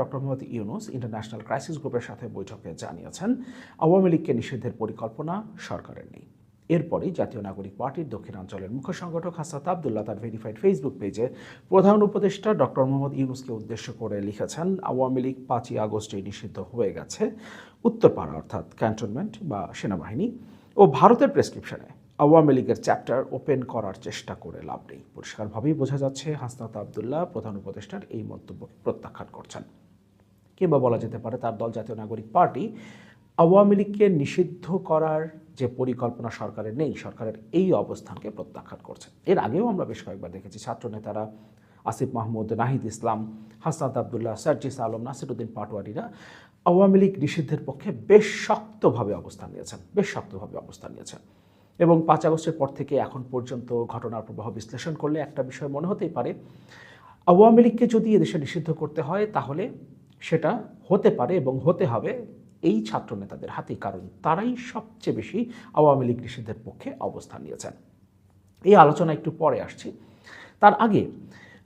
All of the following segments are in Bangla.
Doctor Mohammad Yunus international crisis গ্রুপের সাথে বৈঠকে জানিয়েছেন, আওয়ামী লীগকে নিষিদ্ধের পরিকল্পনা সরকারের নেই। এরপরই জাতীয় নাগরিক পার্টির দক্ষিণাঞ্চলের মুখ্য সংগঠক হাসাত আবদুল্লাহ তার ভেরিফাইড ফেসবুক পেজে প্রধান উপদেষ্টা ডক্টর মোহাম্মদ ইউনুসকে উদ্দেশ্য করে লিখেছেন, আওয়ামী লীগ পাঁচই আগস্টে নিষিদ্ধ হয়ে গেছে উত্তরপাড়া, অর্থাৎ ক্যান্টনমেন্ট বা সেনাবাহিনী ও ভারতের প্রেসক্রিপশনে। আওয়ামী লীগের চ্যাপ্টার ওপেন করার চেষ্টা করে লাভ নেই। পরিষ্কারভাবেই বোঝা যাচ্ছে হাসনাত আবদুল্লাহ প্রধান উপদেষ্টার এই মন্তব্যকে প্রত্যাখ্যান করছেন। কিংবা বলা যেতে পারে তার দল জাতীয় নাগরিক পার্টি, আওয়ামী লীগকে নিষিদ্ধ করার যে পরিকল্পনা সরকারের নেই, সরকারের এই অবস্থানকে প্রত্যাখ্যান করছে। এর আগেও আমরা বেশ কয়েকবার দেখেছি ছাত্র নেতারা আসিফ মাহমুদ, নাহিদ ইসলাম, হাসনাত আবদুল্লাহ, সার্জিস আলম, নাসিরুদ্দিন পাটোয়ারিরা আওয়ামী লীগ নিষিদ্ধের পক্ষে বেশ শক্তভাবে অবস্থান নিয়েছেন, বেশ শক্তভাবে অবস্থান নিয়েছেন। এবং পাঁচ আগস্টের পর থেকে এখন পর্যন্ত ঘটনার প্রবাহ বিশ্লেষণ করলে একটা বিষয় মনে হতেই পারে, আওয়ামী লীগকে যদি এদেশে নিষিদ্ধ করতে হয়, তাহলে সেটা হতে পারে এবং হতে হবে এই ছাত্র নেতাদের হাতেই, কারণ তারাই সবচেয়ে বেশি আওয়ামী লীগ নিষিদ্ধের পক্ষে অবস্থান নিয়েছেন। এই আলোচনা একটু পরে আসছি। তার আগে,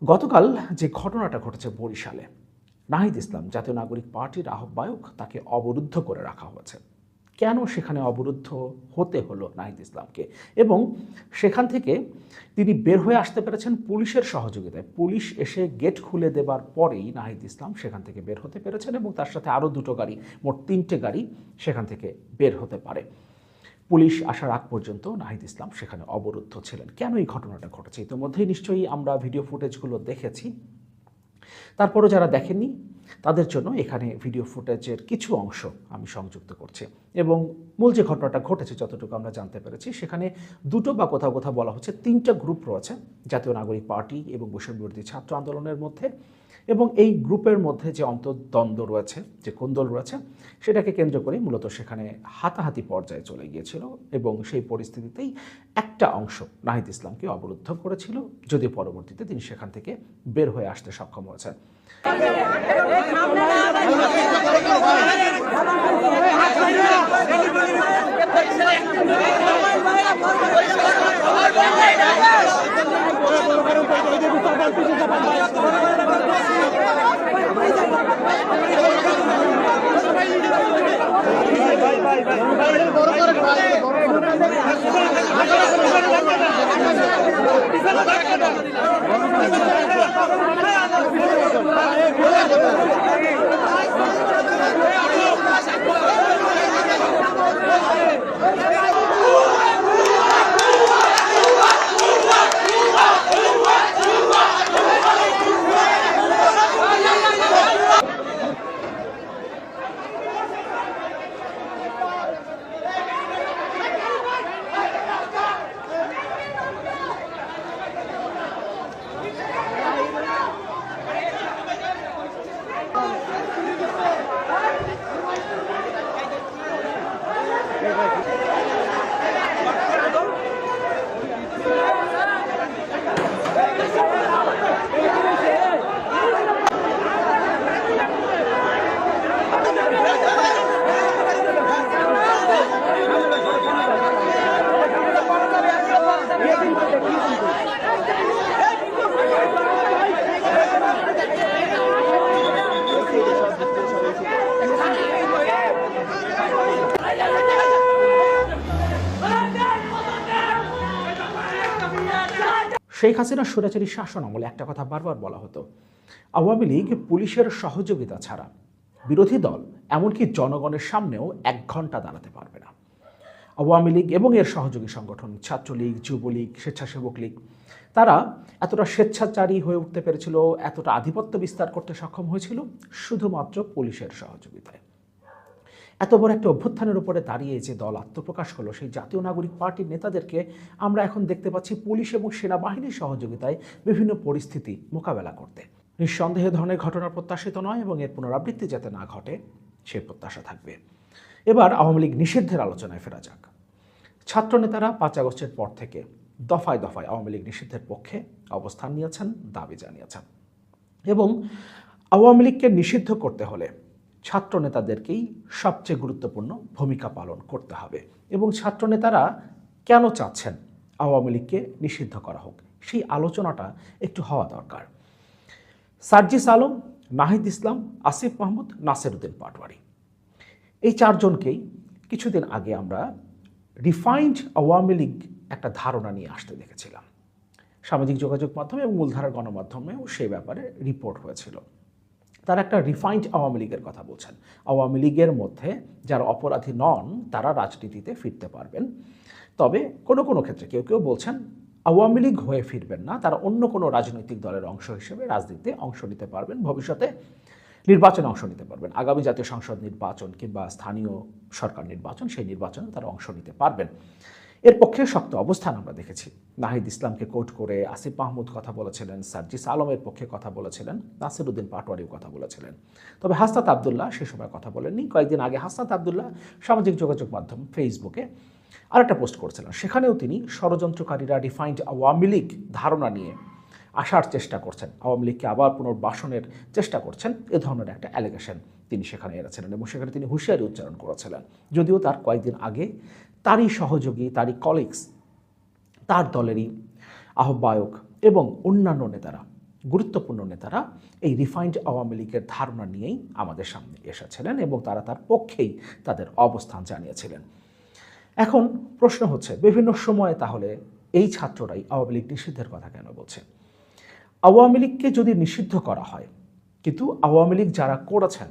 গতকাল যে ঘটনাটা ঘটেছে বরিশালে, নাহিদ ইসলাম জাতীয় নাগরিক পার্টির আহ্বায়ক তাকে অবরুদ্ধ করে রাখা হয়েছে। কেন সেখানে অবরুদ্ধ হতে হলো নাহিদ ইসলামকে? এবং সেখান থেকে তিনি বের হয়ে আসতে পেরেছেন পুলিশের সহযোগিতায়। পুলিশ এসে গেট খুলে দেবার পরেই নাহিদ ইসলাম সেখান থেকে বের হতে পেরেছেন এবং তার সাথে আরও দুটো গাড়ি, মোট তিনটে গাড়ি সেখান থেকে বের হতে পারে। পুলিশ আসার আগ পর্যন্ত নাহিদ ইসলাম সেখানে অবরুদ্ধ ছিলেন। কেন এই ঘটনাটা ঘটেছে? ইতিমধ্যেই নিশ্চয়ই আমরা ভিডিও ফুটেজগুলো দেখেছি। তারপরও যারা দেখেননি, তাদের জন্য এখানে ভিডিও ফুটেজের কিছু অংশ আমি সংযুক্ত করছি। এবং মূল যে ঘটনাটা ঘটেছে, যতটুকু আমরা জানতে পেরেছি, সেখানে দুটো বা কোথাও কোথাও বলা হচ্ছে তিনটা গ্রুপ রয়েছে। জাতীয় নাগরিক পার্টি এবং বৈষম্য বিরোধী ছাত্র আন্দোলনের মধ্যে। এবং এই গ্রুপের মধ্যে যে অন্তর্দ্বন্দ্ব রয়েছে, যে কোন্দল রয়েছে, সেটাকে কেন্দ্র করে মূলত সেখানে হাতাহাতি পর্যায়ে চলে গিয়েছিল এবং সেই পরিস্থিতিতেই একটা অংশ নাহিদ ইসলামকে অবরুদ্ধ করেছিল, যদিও পরবর্তীতে তিনি সেখান থেকে বের হয়ে আসতে সক্ষম হয়েছেন। vai, vai. শেখ হাসিনার স্বৈরাচারী শাসন আমলে একটা কথা বারবার বলা হতো। আওয়ামী লীগ পুলিশের সহযোগিতা ছাড়া বিরোধী দল এমনকি জনগণের সামনেও এক ঘণ্টা দাঁড়াতে পারবে না। আওয়ামী লীগ এবং এর সহযোগী সংগঠন ছাত্রলীগ, যুবলীগ, স্বেচ্ছাসেবক লীগ, তারা এতটা স্বেচ্ছাচারী হয়ে উঠতে পেরেছিল, এতটা আধিপত্য বিস্তার করতে সক্ষম হয়েছিল শুধুমাত্র পুলিশের সহযোগিতায়। এত বড় একটা অভ্যুত্থানের উপরে দাঁড়িয়ে যে দল আত্মপ্রকাশ হলো সেই জাতীয় নাগরিক পার্টির নেতাদেরকে আমরা এখন দেখতে পাচ্ছি পুলিশ এবং সেনাবাহিনীর সহযোগিতায় বিভিন্ন পরিস্থিতি মোকাবেলা করতে। নিঃসন্দেহে ধরনের ঘটনা প্রত্যাশিত নয় এবং এর পুনরাবৃত্তি যাতে না ঘটে, সে প্রত্যাশা থাকবে। এবার আওয়ামী লীগ নিষিদ্ধের আলোচনায় ফেরা যাক। ছাত্র নেতারা পাঁচ আগস্টের পর থেকে দফায় দফায় আওয়ামী লীগ নিষিদ্ধের পক্ষে অবস্থান নিয়েছেন, দাবি জানিয়েছেন। এবং আওয়ামী লীগকে নিষিদ্ধ করতে হলে ছাত্র নেতাদেরকেই সবচেয়ে গুরুত্বপূর্ণ ভূমিকা পালন করতে হবে। এবং ছাত্র নেতারা কেন চাচ্ছেন আওয়ামী লীগকে নিষিদ্ধ করা হোক? সেই আলোচনাটা একটু হওয়া দরকার। সার্জিস আলম, নাহিদ ইসলাম, আসিফ মাহমুদ নাসিরুদ্দিন পাটওয়ারি এই চারজনকেই কিছুদিন আগে আমরা রিফাইন্ড আওয়ামী লীগ একটা ধারণা নিয়ে আসতে দেখেছিলাম। সামাজিক যোগাযোগ মাধ্যমে এবং মূলধারার গণমাধ্যমেও সেই ব্যাপারে রিপোর্ট হয়েছিল। তারা একটা রিফাইন্ড আওয়ামী লীগের কথা বলছেন। আওয়ামী লীগের মধ্যে যারা অপরাধী নন, তারা রাজনীতিতে ফিরতে পারবেন। তবে কোনো কোনো ক্ষেত্রে কেউ কেউ বলছেন, আওয়ামী লীগ হয়ে ফিরবেন না, তারা অন্য কোনো রাজনৈতিক দলের অংশ হিসেবে রাজনীতিতে অংশ নিতে পারবেন, ভবিষ্যতে নির্বাচনে অংশ নিতে পারবেন। আগামী জাতীয় সংসদ নির্বাচন কিংবা স্থানীয় সরকার নির্বাচন, সেই নির্বাচনে তারা অংশ নিতে পারবেন। এর পক্ষে শক্ত অবস্থান আমরা দেখেছি। নাহিদ ইসলামকে কোট করে আসিফ মাহমুদ কথা বলেছিলেন, সার্জিস আলমের পক্ষে কথা বলেছিলেন, নাসিরুদ্দিন পাটোয়ারিও কথা বলেছিলেন। তবে হাসনাত আবদুল্লাহ সে সময় কথা বলেননি। কয়েকদিন আগে হাসনাত আবদুল্লাহ সামাজিক যোগাযোগ মাধ্যম ফেসবুকে আরেকটা পোস্ট করেছিলেন। সেখানেও তিনি ষড়যন্ত্রকারীরা ডিফাইন্ড আওয়ামী লীগ ধারণা নিয়ে আসার চেষ্টা করছেন। আওয়ামী লীগকে আবার পুনর্বাসনের চেষ্টা করছেন। এ ধরনের একটা অ্যালিগেশন তিনি সেখানে এনেছিলেন এবং সেখানে তিনি হুঁশিয়ারি উচ্চারণ করেছিলেন। যদিও তার কয়েকদিন আগে তারই সহযোগী, তারই কলিগস তার দলেরই আহ্বায়ক এবং অন্যান্য নেতারা, গুরুত্বপূর্ণ নেতারা এই রিফাইন্ড আওয়ামী লীগের ধারণা নিয়েই আমাদের সামনে এসেছিলেন এবং তারা তার পক্ষেই তাদের অবস্থান জানিয়েছিলেন। এখন প্রশ্ন হচ্ছে, বিভিন্ন সময়ে তাহলে এই ছাত্ররাই আওয়ামী লীগ নিষিদ্ধের কথা কেন বলছে? আওয়ামী লীগকে যদি নিষিদ্ধ করা হয়, কিন্তু আওয়ামী লীগ যারা করেছেন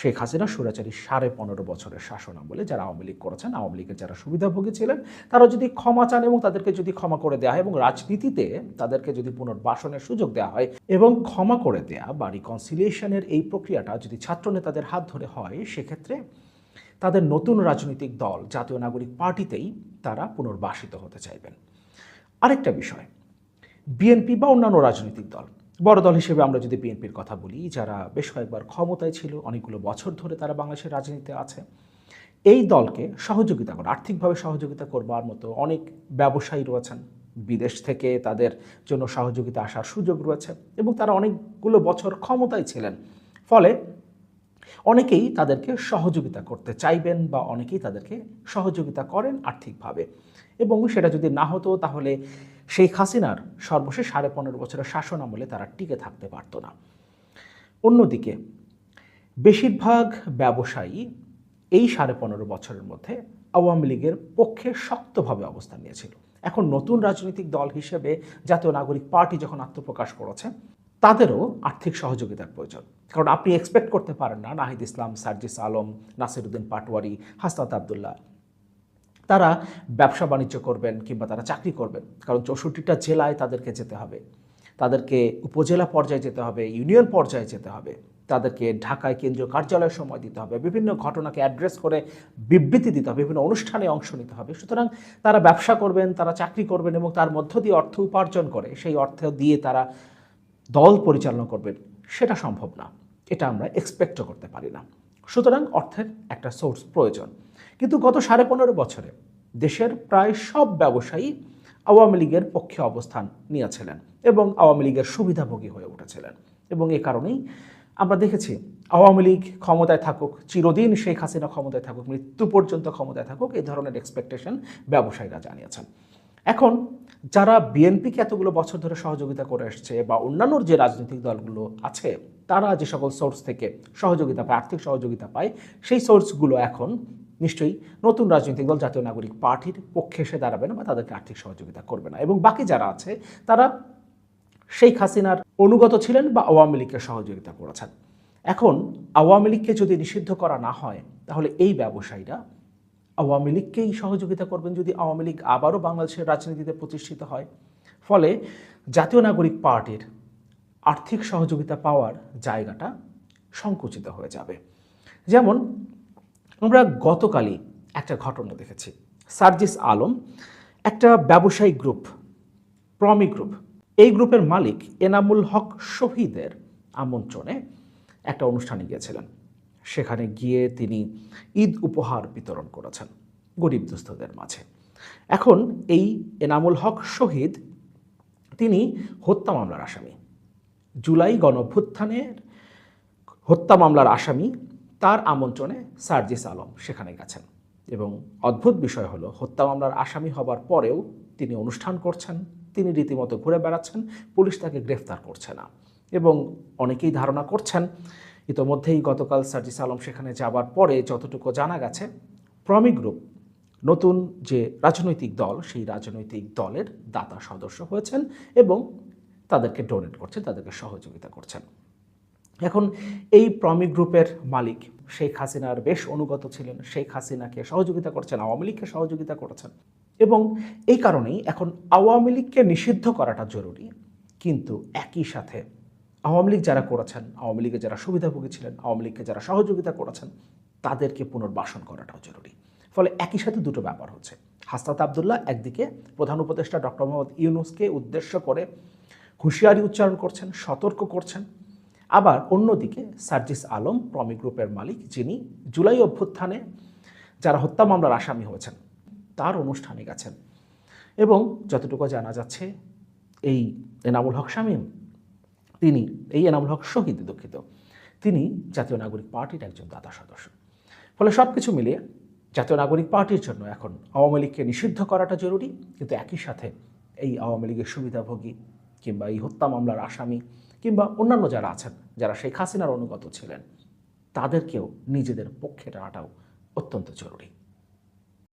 শেখ হাসিনা সুরাচারী সাড়ে পনেরো বছরের শাসন আমলে যারা আওয়ামী লীগ করেছেন, আওয়ামী লীগের যারা সুবিধাভোগী ছিলেন তারা যদি ক্ষমা চান এবং তাদেরকে যদি ক্ষমা করে দেওয়া হয় এবং রাজনীতিতে তাদেরকে যদি পুনর্বাসনের সুযোগ দেওয়া হয় এবং ক্ষমা করে দেয়া বা রিকনসিলিয়েশনের এই প্রক্রিয়াটা যদি ছাত্র নেতাদের হাত ধরে হয়, সেক্ষেত্রে তাদের নতুন রাজনৈতিক দল, জাতীয় নাগরিক পার্টিতেই তারা পুনর্বাসিত হতে চাইবেন। আরেকটা বিষয়, বিএনপি বা অন্যান্য রাজনৈতিক দল বড় দল হিসেবে আমরা যদি বিএনপির কথা বলি, যারা বেশ কয়েকবার ক্ষমতায় ছিল, অনেকগুলো বছর ধরে তারা বাংলাদেশের রাজনীতিতে আছে, এই দলকে সহযোগিতা করা, আর্থিকভাবে সহযোগিতা করবার মতো অনেক ব্যবসায়ী রয়েছেন। বিদেশ থেকে তাদের জন্য সহযোগিতা আসার সুযোগ রয়েছে এবং তারা অনেকগুলো বছর ক্ষমতায় ছিলেন। ফলে অনেকেই তাদেরকে সহযোগিতা করতে চাইবেন বা অনেকেই তাদেরকে সহযোগিতা করেন আর্থিকভাবে এবং সেটা যদি না হতো তাহলে শেখ হাসিনার সর্বশেষ সাড়ে পনেরো বছরের শাসন আমলে তারা টিকে থাকতে পারতো না। অন্যদিকে, বেশিরভাগ ব্যবসায়ী এই সাড়ে পনেরো বছরের মধ্যে আওয়ামী লীগের পক্ষে শক্তভাবে অবস্থান নিয়েছিল। এখন নতুন রাজনৈতিক দল হিসেবে জাতীয় নাগরিক পার্টি যখন আত্মপ্রকাশ করেছে, তাদেরও আর্থিক সহযোগিতার প্রয়োজন। কারণ আপনি এক্সপেক্ট করতে পারেন না, নাহিদ ইসলাম, সার্জিস আলম, নাসিরুদ্দিন পাটোয়ারি, হাসনাত আবদুল্লাহ তারা ব্যবসা বাণিজ্য করবেন কিংবা তারা চাকরি করবেন। কারণ চৌষট্টিটা জেলায় তাদেরকে যেতে হবে। তাদেরকে উপজেলা পর্যায়ে যেতে হবে, ইউনিয়ন পর্যায়ে যেতে হবে। তাদেরকে ঢাকায় কেন্দ্রীয় কার্যালয়ের সময় দিতে হবে। বিভিন্ন ঘটনাকে অ্যাড্রেস করে বিবৃতি দিতে হবে, বিভিন্ন অনুষ্ঠানে অংশ নিতে হবে। সুতরাং তারা ব্যবসা করবেন, তারা চাকরি করবেন এবং তার মধ্য দিয়ে অর্থ উপার্জন করে, সেই অর্থ দিয়ে তারা দল পরিচালনা করবেন। সেটা সম্ভব না। এটা আমরা এক্সপেক্টও করতে পারি না। সুতরাং অর্থের একটা সোর্স প্রয়োজন। কিন্তু গত সাড়ে পনেরো বছরে দেশের প্রায় সব ব্যবসায়ী আওয়ামী লীগের পক্ষে অবস্থান নিয়েছিলেন এবং আওয়ামী লীগের সুবিধাভোগী হয়ে উঠেছিলেন। এবং এ কারণেই আমরা দেখেছি আওয়ামী লীগ ক্ষমতায় থাকুক, চিরদিন শেখ হাসিনা ক্ষমতায় থাকুক, মৃত্যু পর্যন্ত ক্ষমতায় থাকুক, এই ধরনের এক্সপেকটেশন ব্যবসায়ীরা জানিয়েছেন। এখন যারা বিএনপিকে এতগুলো বছর ধরে সহযোগিতা করে আসছে বা অন্যান্য যে রাজনৈতিক দলগুলো আছে, তারা যে সকল সোর্স থেকে সহযোগিতা পায়, আর্থিক সহযোগিতা পায়, সেই সোর্সগুলো এখন নিশ্চয়ই নতুন রাজনৈতিক দল, জাতীয় নাগরিক পার্টির পক্ষে এসে দাঁড়াবে না বা তাদেরকে আর্থিক সহযোগিতা করবে না। এবং বাকি যারা আছে, তারা শেখ হাসিনার অনুগত ছিলেন বা আওয়ামী লীগকে সহযোগিতা করেছেন। এখন আওয়ামী লীগকে যদি নিষিদ্ধ করা না হয়, তাহলে এই ব্যবসায়ীরা আওয়ামী লীগকেই সহযোগিতা করবেন যদি আওয়ামী লীগ আবারও বাংলাদেশের রাজনীতিতে প্রতিষ্ঠিত হয়। ফলে জাতীয় নাগরিক পার্টির আর্থিক সহযোগিতা পাওয়ার জায়গাটা সংকুচিত হয়ে যাবে। যেমন আমরা গতকালই একটা ঘটনা দেখেছি। সার্জিস আলম একটা ব্যবসায়িক গ্রুপ, প্রমি গ্রুপ। এই গ্রুপের মালিক এনামুল হক শহীদের আমন্ত্রণে একটা অনুষ্ঠানে গিয়েছিলেন। সেখানে গিয়ে তিনি ঈদ উপহার বিতরণ করেছেন গরিব দুস্থদের মাঝে। এখন এই এনামুল হক শহীদ, তিনি হত্যা মামলার আসামি। জুলাই গণভ্যুত্থানের হত্যা মামলার আসামি তার আমন্ত্রণে সার্জিস আলম সেখানে গেছেন এবং অদ্ভুত বিষয় হলো হত্যা মামলার আসামি হবার পরেও তিনি অনুষ্ঠান করছেন, তিনি রীতিমতো ঘুরে বেড়াচ্ছেন, পুলিশ তাকে গ্রেফতার করছে না এবং অনেকেই ধারণা করছেন, ইতোমধ্যেই গতকাল সার্জিস আলম সেখানে যাবার পরে যতটুকু জানা গেছে, প্রমি গ্রুপ, নতুন যে রাজনৈতিক দল, সেই রাজনৈতিক দলের দাতা সদস্য হয়েছেন এবং তাদেরকে ডোনেট করছেন, তাদেরকে সহযোগিতা করছেন। এখন এই প্রমি গ্রুপের মালিক শেখ হাসিনার বেশ অনুগত ছিলেন। শেখ হাসিনাকে সহযোগিতা করছেন, আওয়ামী লীগকে সহযোগিতা করেছেন। এবং এই কারণেই এখন আওয়ামী লীগকে নিষিদ্ধ করাটা জরুরি। কিন্তু একই সাথে আওয়ামী লীগ যারা করেছেন, আওয়ামী লীগে যারা সুবিধাভোগী ছিলেন, আওয়ামী লীগকে যারা সহযোগিতা করেছেন, তাদেরকে পুনর্বাসন করাটাও জরুরি। ফলে একই সাথে দুটো ব্যাপার হচ্ছে। হাসনাত আবদুল্লাহ একদিকে প্রধান উপদেষ্টা ডক্টর মোহাম্মদ ইউনুসকে উদ্দেশ্য করে হুঁশিয়ারি উচ্চারণ করছেন, সতর্ক করছেন আবার অন্যদিকে সার্জিস আলম, প্রমি গ্রুপের মালিক, যিনি জুলাই অভ্যুত্থানে যারা হত্যা মামলার আসামি হয়েছেন, তার অনুষ্ঠানে গেছেন। এবং যতটুকু জানা যাচ্ছে, এই এনামুল হক শামীম, তিনি এই এনামুল হক শহীদ দুঃখিত। তিনি জাতীয় নাগরিক পার্টির একজন দাতা সদস্য। ফলে সব কিছু মিলিয়ে জাতীয় নাগরিক পার্টির জন্য এখন আওয়ামী লীগকে নিষিদ্ধ করাটা জরুরি। কিন্তু একই সাথে এই আওয়ামী লীগের সুবিধাভোগী কিংবা এই হত্যা মামলার আসামি কিংবা অন্যান্য যারা আছেন, যারা শেখ হাসিনার অনুগত ছিলেন, তাদেরকেও নিজেদের পক্ষে টানাটাও অত্যন্ত জরুরি।